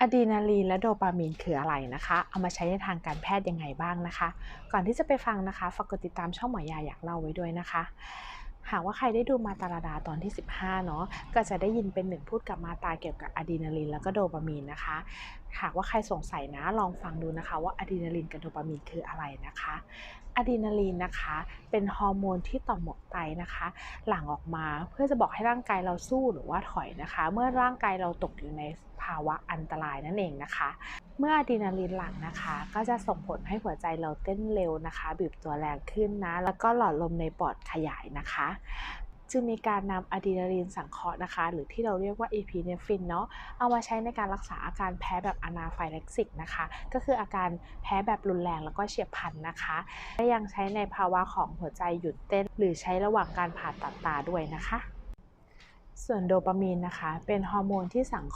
อะดรีนาลีนและโดปามีนคืออะไรนะคะ เอามาใช้ในทางการแพทย์ยังไงบ้างนะคะ ก่อนที่จะไปฟังนะคะฝากกดติดตามช่องหมอยาอยากเล่าไว้ด้วยนะคะ หากว่าใครได้ดูมาตาลาดาตอนที่ 15 เนาะก็จะได้ยินเป็นหนึ่งพูดกับมาตาเกี่ยวกับอะดรีนาลีนแล้วก็โดปามีนนะคะหากว่าใครสงสัยนะลองฟังดูนะคะว่าอะดรีนาลีนกับโดปามีนคืออะไรนะคะอะดรีนาลีนนะคะเป็นฮอร์โมนที่ต่อมหมวกไตนะคะ หลั่งออกมาเพื่อจะบอกให้ร่างกายเราสู้หรือว่าถอยนะคะ เมื่อร่างกายเราตกอยู่ในภาวะอันตรายนั่นเองนะคะ เมื่ออะดรีนาลีนหลั่งนะคะ ก็จะส่งผลให้หัวใจเราเต้นเร็วนะคะบีบตัวแรงขึ้นนะ แล้วก็หลอดลมในปอดขยายนะคะ จึงมีการนำอะดรีนาลีนสังเคราะห์นะคะ หรือที่เราเรียกว่าเอพิเนฟินเนาะเอามาใช้ในการรักษาอาการแพ้แบบอนาไฟเล็กซิกนะคะ ก็คืออาการแพ้แบบรุนแรงแล้วก็เฉียบพลันนะคะและยังใช้ในภาวะของหัวใจหยุดเต้น หรือใช้ระหว่างการผ่าตัดตาด้วยนะคะ ส่วนโดปามีนนะคะ เป็นฮอร์โมนที่สัง